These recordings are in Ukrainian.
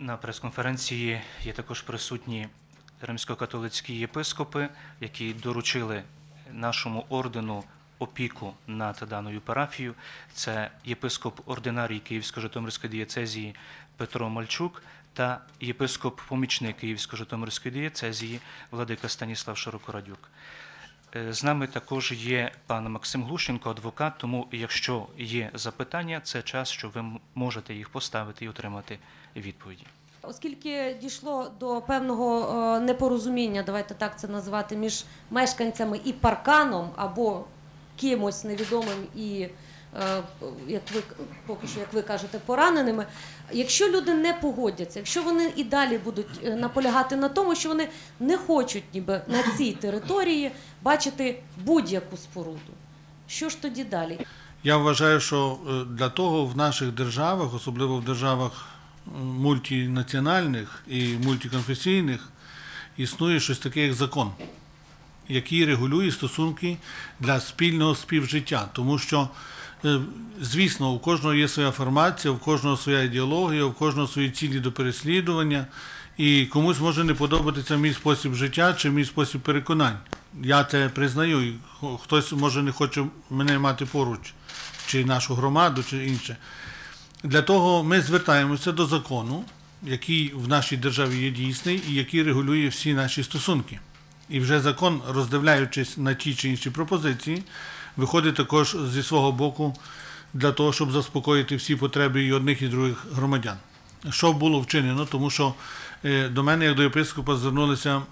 На прес-конференції є також присутні римсько-католицькі єпископи, які доручили нашому ордену опіку над даною парафією. Це єпископ ординарій Київсько-Житомирської дієцезії Петро Мальчук та єпископ-помічник Київсько-Житомирської дієцезії Владика Станіслав Широкорадюк. Е, З нами також є пан Максим Глущенко, адвокат. Тому, якщо є запитання, це час, що ви можете їх поставити і отримати відповіді. Оскільки дійшло до певного е, непорозуміння, давайте так це назвати, між мешканцями і парканом або кимось невідомим і, як ви поки що, як ви кажете, пораненими. Якщо люди не погодяться, якщо вони і далі будуть е, наполягати на тому, що вони не хочуть ніби на цій території бачити будь-яку споруду, що ж тоді далі? Я вважаю, що е, для того в наших державах, особливо в державах е, мультінаціональних і мультиконфесійних, існує щось таке, як закон, який регулює стосунки для спільного співжиття. Тому що, е, звісно, у кожного є своя формація, у кожного своя ідеологія, у кожного свої цілі до переслідування, і комусь може не подобатися мій спосіб життя чи мій спосіб переконань. Я це признаю, і хтось може не хоче мене мати поруч, чи нашу громаду, чи інше. Для того ми звертаємося до закону, який в нашій державі є дійсний і який регулює всі наші стосунки. І вже закон, роздивляючись на ті чи інші пропозиції, виходить також зі свого боку для того, щоб заспокоїти всі потреби і одних і других громадян. Що було вчинено, тому що е, до мене, як до єпископа, звернулися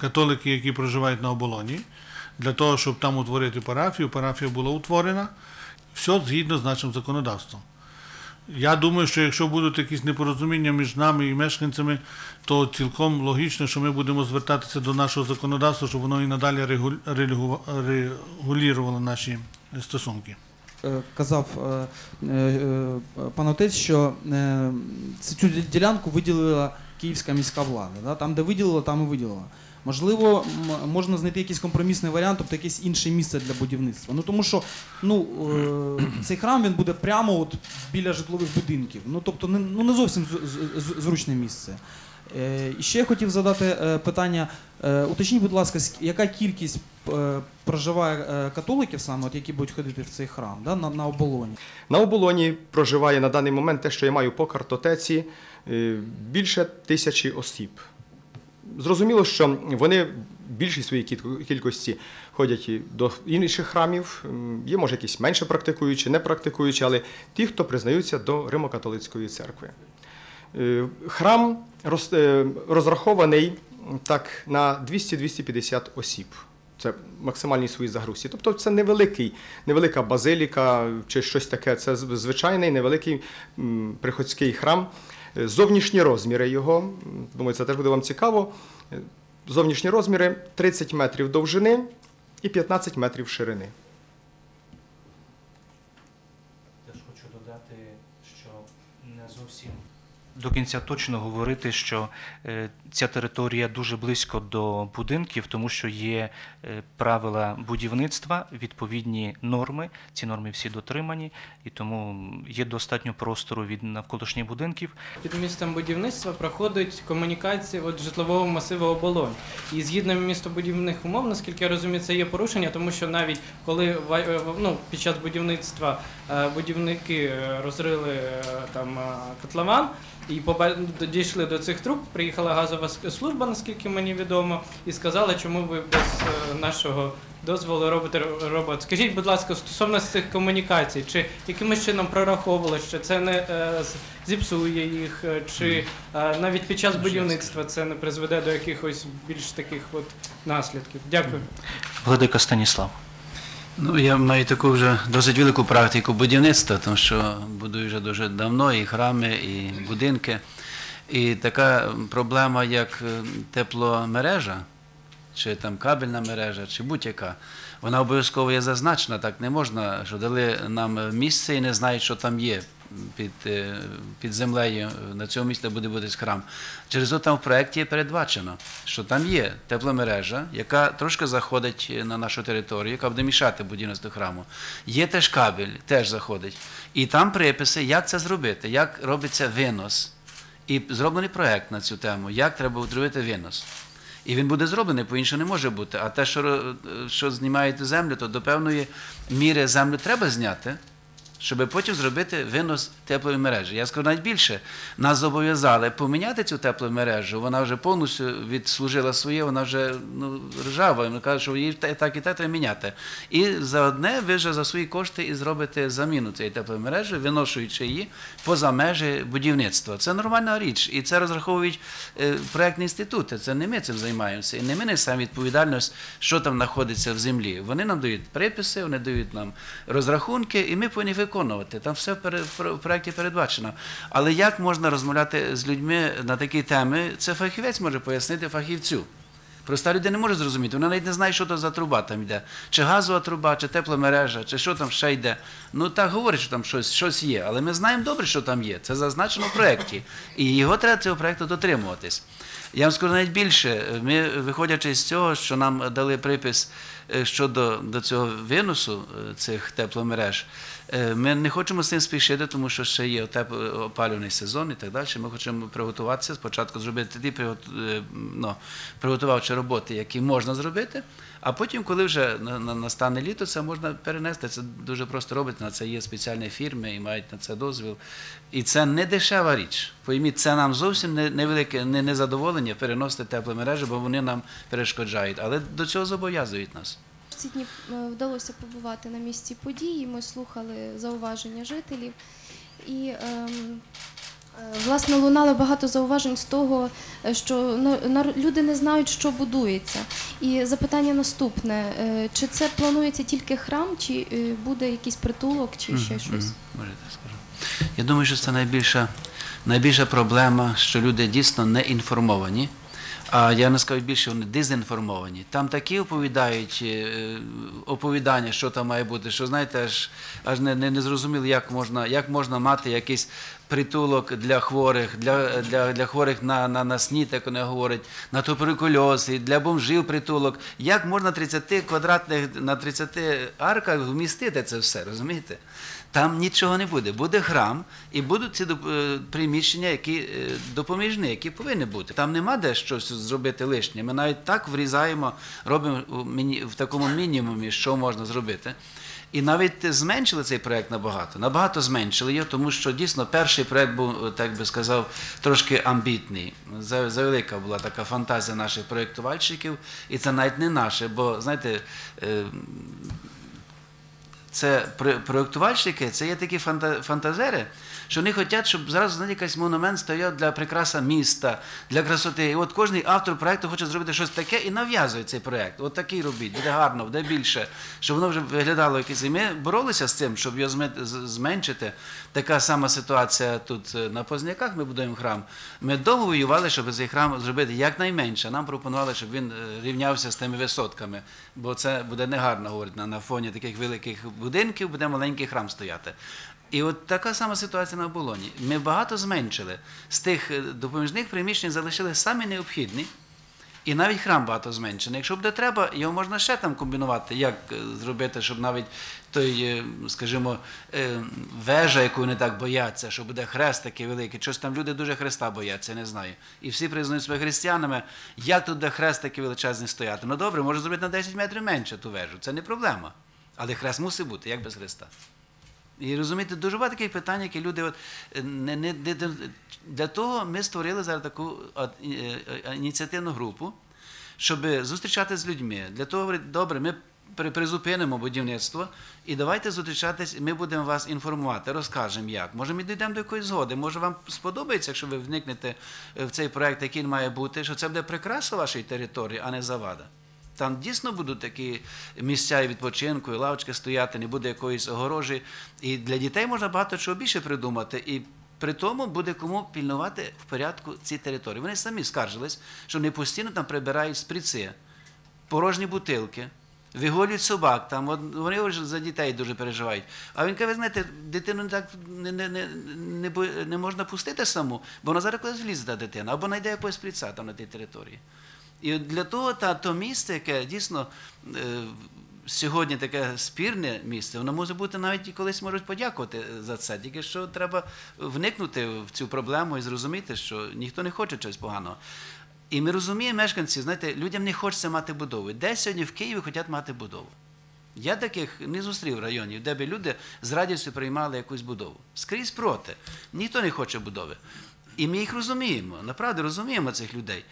католики, які проживають на оболоні, для того, щоб там утворити парафію. Парафія була утворена, все згідно з нашим законодавством. Я думаю, що якщо будуть якісь непорозуміння між нами і мешканцями, то цілком логічно, що ми будемо звертатися до нашого законодавства, щоб воно і надалі регу- регу- регулювало наші стосунки. Е, Казав е, е, пан отець, що цю ділянку виділила київська міська влада. Там, де виділила, там і виділила. Можливо, можна знайти якийсь компромісний варіант, тобто якесь інше місце для будівництва. Ну тому що ну, е, цей храм він буде прямо от біля житлових будинків. Ну тобто не, ну, не зовсім з- з- зручне місце. Е, І ще я хотів задати е, питання. Е, Уточніть, будь ласка, ск- яка кількість е, проживає е, католиків саме, от, які будуть ходити в цей храм да, на, на оболоні? На оболоні проживає на даний момент те, що я маю по картотеці, е, більше тисячі осіб. Зрозуміло, що вони більшій своїй кількості ходять до інших храмів. Є, може, якісь менше практикуючі, не практикуючі, але ті, хто признаються до Римо-католицької церкви. Е, Храм е, розрахований так на 200-250 осіб. Це максимальні свої загрузці. Тобто це невеликий, невелика базиліка чи щось таке. Це звичайний невеликий приходський храм. Е, Зовнішні розміри його, думаю, це теж буде вам цікаво. Е, Зовнішні розміри 30 метрів довжини і 15 метрів ширини. Теж хочу додати, що не зовсім до кінця точно говорити, що е, ця територія дуже близько до будинків, тому що є е, правила будівництва, відповідні норми. Ці норми всі дотримані, і тому є достатньо простору від навколишніх будинків. Під містом будівництва проходить комунікація от житлового масиву оболонь. І згідно містобудівних умов, наскільки я розумію, це є порушення, тому що навіть коли е, ну, під час будівництва будівники розрили там котлован. І дійшли до цих труб, приїхала газова служба, наскільки мені відомо, і сказала, чому ви без е, нашого дозволу робите ро- робот. Скажіть, будь ласка, стосовно цих комунікацій, чи якимось чином прораховували, що це не е, зіпсує їх, е, чи навіть під час будівництва це не призведе до якихось більш таких от наслідків? Дякую. Владика Станіслав. Ну, я маю таку вже досить велику практику будівництва, тому що будую вже дуже давно і храми, і будинки. І така проблема, як е, тепломережа, чи там кабельна мережа, чи будь-яка, вона обов'язково є зазначена. Так не можна, що дали нам місце і не знають, що там є під, е, під землею. На цьому місці буде бути храм. Через то там в проєкті передбачено, що там є тепломережа, яка трошки заходить на нашу територію, яка буде мішати будівництву храму. Є теж кабель, теж заходить. І там приписи, як це зробити, як робиться винос. І зроблений проект на цю тему, як треба зробити винос. І він буде зроблений, по іншому не може бути. А те, що, що знімаєте землю, то до певної міри землю треба зняти, щоб потім зробити винос теплої мережі. Я скажу навіть більше, нас зобов'язали поміняти цю теплу мережу. Вона вже повністю відслужила своє, вона вже ну, ржава. Вони кажуть, що її так і так треба міняти. І за одне ви вже за свої кошти і зробите заміну цієї теплої мережі, виношуючи її поза межі будівництва. Це нормальна річ. І це розраховують е, проектні інститути. Це не ми цим займаємося. І не ми несемо відповідальність, що там знаходиться в землі. Вони нам дають приписи, вони дають нам розрахунки, і ми повинні. Там все в проєкті передбачено. Але як можна розмовляти з людьми на такі теми? Це фахівець може пояснити фахівцю. Проста людина не може зрозуміти, вона навіть не знає, що то за труба там йде. Чи газова труба, чи тепломережа, чи що там ще йде. Ну так говорить, що там щось, щось є. Але ми знаємо добре, що там є. Це зазначено в проєкті. І його треба цього проєкту дотримуватись. Я вам скажу навіть більше. Ми, виходячи з цього, що нам дали припис е, щодо до цього виносу е, цих тепломереж, ми не хочемо з цим спішити, тому що ще є отеп- опалювальний сезон і так далі. Ми хочемо приготуватися, спочатку зробити ті е, ну, приготувавчі роботи, які можна зробити, а потім, коли вже на- на- настане літо, це можна перенести. Це дуже просто робити. На це є спеціальні фірми і мають на це дозвіл. І це не дешева річ. Пойміть, це нам зовсім невелике не, незадоволення переносити тепломережі, бо вони нам перешкоджають. Але до цього зобов'язують нас. Ці дні е, вдалося побувати на місці події. Ми слухали зауваження жителів. І ем, е, власне лунало багато зауважень з того, е, що люди не знають, що будується. І запитання наступне: чи це планується тільки храм, чи буде якийсь притулок, чи ще Мгм, щось? мгм. Може, я так скажу. Я думаю, що це найбільша, найбільша проблема, що люди дійсно не інформовані. А я не скажу більше, вони дезінформовані. Там такі оповідають е, оповідання, що там має бути, що знаєте, аж, аж не, не, не зрозуміли, як можна, як можна мати якийсь притулок для хворих, для, для, для хворих на, на, на снід, як вони говорять, на туберкульоз, і для бомжів притулок. Як можна 30 квадратних на 30 арках вмістити це все, розумієте? Там нічого не буде. Буде храм і будуть ці е, приміщення, які е, допоміжні, які повинні бути. Там нема де щось зробити лишнє. Ми навіть так врізаємо, робимо в такому мінімумі, що можна зробити. І навіть зменшили цей проект набагато. Набагато зменшили його, тому що дійсно перший проект був, е, так би сказав, трошки амбітний. Завелика була така фантазія наших проєктувальщиків, і це навіть не наше, бо знаєте. Це про- проєктувальщики, це є такі фантазери, що вони хочуть, щоб зараз знаєте, якийсь монумент стояв для прикраса міста, для красоти. І от кожен автор проєкту хоче зробити щось таке і нав'язує цей проєкт. От такий робіть, буде гарно, буде більше, щоб воно вже виглядало якесь. І ми боролися з цим, щоб його зменшити. Така сама ситуація тут е, на Позняках, ми будуємо храм. Ми довго воювали, щоб цей храм зробити якнайменше. Нам пропонували, щоб він е, рівнявся з тими висотками, бо це буде негарно говорити на, на фоні таких великих будинків, буде маленький храм стояти. І от така сама ситуація на оболоні. Ми багато зменшили. З тих е, допоміжних приміщень залишили самі необхідні. І навіть храм багато зменшений. Якщо буде треба, його можна ще там комбінувати, як е, зробити, щоб навіть той, е, скажімо, е, вежа, яку вони так бояться, що буде хрест такий великий. Щось там люди дуже хреста бояться, я не знаю. І всі признають себе християнами. Як тут буде хрест такий величезний стояти? Ну добре, може зробити на 10 метрів менше ту вежу. Це не проблема. Але хрест мусить бути, як без хреста. І розумієте, дуже багато таких питань, які люди от, е, не, не, не- для того ми створили зараз таку е, е, ініціативну групу, щоб зустрічатися з людьми. Для того говорить, добре, ми при- призупинимо будівництво і давайте зустрічатись, ми будемо вас інформувати, розкажемо як. Може, ми дійдемо до якоїсь згоди. Може, вам сподобається, якщо ви вникнете в цей проект, який має бути, що це буде прикраса вашої території, а не завада. Там дійсно будуть такі місця і відпочинку, і лавочки стояти, не буде якоїсь огорожі. І для дітей можна багато чого більше придумати. І при тому буде кому пільнувати в порядку ці території. Вони самі скаржились, що вони постійно там прибирають сприци, порожні бутилки. Виголюють собак, там вони що за дітей дуже переживають. А він каже, ви знаєте, дитину не так не, не, не, не, не можна пустити саму, бо вона зараз колись влізе та дитина, або знайде якогось сприця там на тій території. І для того та, місце, яке дійсно е, сьогодні таке спірне місце, воно може бути навіть і колись можуть подякувати за це. Тільки що треба вникнути в цю проблему і зрозуміти, що ніхто не хоче чогось поганого. І ми розуміємо, мешканці, знаєте, людям не хочеться мати будови. Де сьогодні в Києві хочуть мати будову? Я таких не зустрів районів, де б люди з радістю приймали якусь будову. Скрізь проти. Ніхто не хоче будови. І ми їх розуміємо, направду розуміємо цих людей.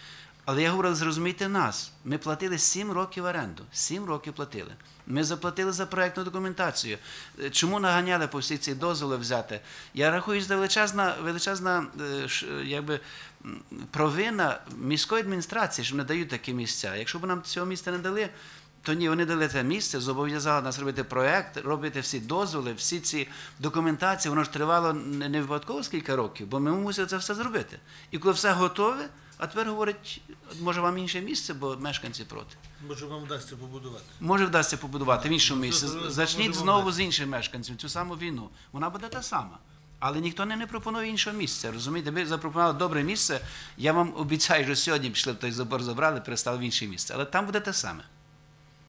Але я говорю, зрозумійте нас. Ми платили 7 років оренду. 7 років платили. Ми заплатили за проєктну документацію. Е, Чому наганяли по всі ці дозволи взяти? Я рахую, що величезна, величезна е, е, якби, провина міської адміністрації, що не дають такі місця. Якщо б нам цього місця не дали, то ні, вони дали це місце, зобов'язали нас робити проєкт, робити всі дозволи, всі ці документації. Воно ж тривало не випадково скільки років, бо ми мусили це все зробити. І коли все готове, а тепер говорять, може вам інше місце, бо мешканці проти. Може вам вдасться побудувати. Може вдасться побудувати в іншому місці. Зачніть знову з іншим мешканцем цю саму війну. Вона буде та сама. Але ніхто не, не пропонує іншого місця. Розумієте, ви запропонували добре місце. Я вам обіцяю, що сьогодні пішли в той забор, забрали, перестали в інше місце. Але там буде те саме.